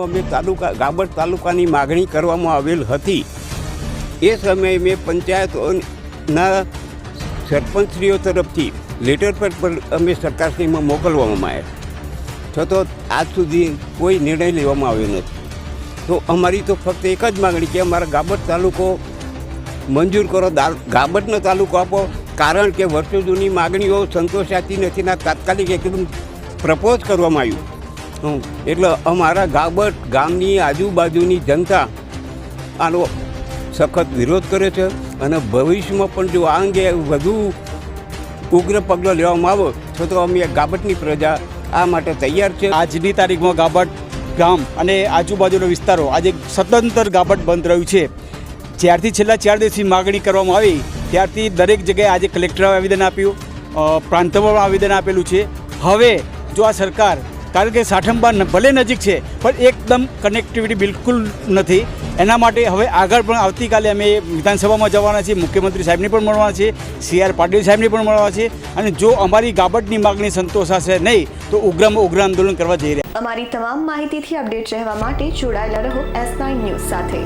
અમે તાલુકા ગાબર તાલુકાની માગણી કરવામાં આવેલ હતી. એ સમયે મેં પંચાયતના સરપંચશ્રીઓ તરફથી લેટર પર અમે સરકારશ્રીમાં મોકલવામાં આવ્યા. છતાં આજ સુધી કોઈ નિર્ણય લેવામાં આવ્યો નથી. તો અમારી તો ફક્ત એક જ માગણી કે અમારા ગાબર તાલુકો મંજૂર કરો ગાબરનો તાલુકો આપો. કારણ કે વર્ષો જૂની માગણીઓ સંતોષાતી નથી ના તાત્કાલિક એકદમ પ્રપોઝ કરવામાં આવ્યું. એટલે અમારા ગાબટ ગામની આજુબાજુની જનતા આનો સખત વિરોધ કરે છે અને ભવિષ્યમાં પણ જો આ અંગે વધુ ઉગ્ર પગલાં લેવામાં આવે, તો તો અમે ગાબટની પ્રજા આ માટે તૈયાર છે. આજની તારીખમાં ગાબટ ગામ અને આજુબાજુના વિસ્તારો આજે સ્વતંત્ર ગાબટ બંધ રહ્યું છે. જ્યારથી છેલ્લા ચાર દિવસથી માગણી કરવામાં આવી, ત્યારથી દરેક જગ્યાએ આજે કલેક્ટરે આવેદન આપ્યું પ્રાંતમાં આવેદન આપેલું છે. હવે જો આ સરકાર કારણ કે સાઠંબા ભલે નજીક છે, પણ એકદમ કનેક્ટિવિટી બિલકુલ નથી. એના માટે હવે આગળ પણ આવતીકાલે અમે વિધાનસભામાં જવાના છીએ, મુખ્યમંત્રી સાહેબને પણ મળવાના છે સી આર પાટીલ સાહેબને પણ મળવાના છે અને જો અમારી ગાબડની માગણી સંતોષાશે નહીં, તો ઉગ્રમાં ઉગ્ર આંદોલન કરવા જઈ રહ્યા. અમારી તમામ માહિતીથી અપડેટ રહેવા માટે જોડાયેલા રહો એસ નાઇન ન્યૂઝ સાથે.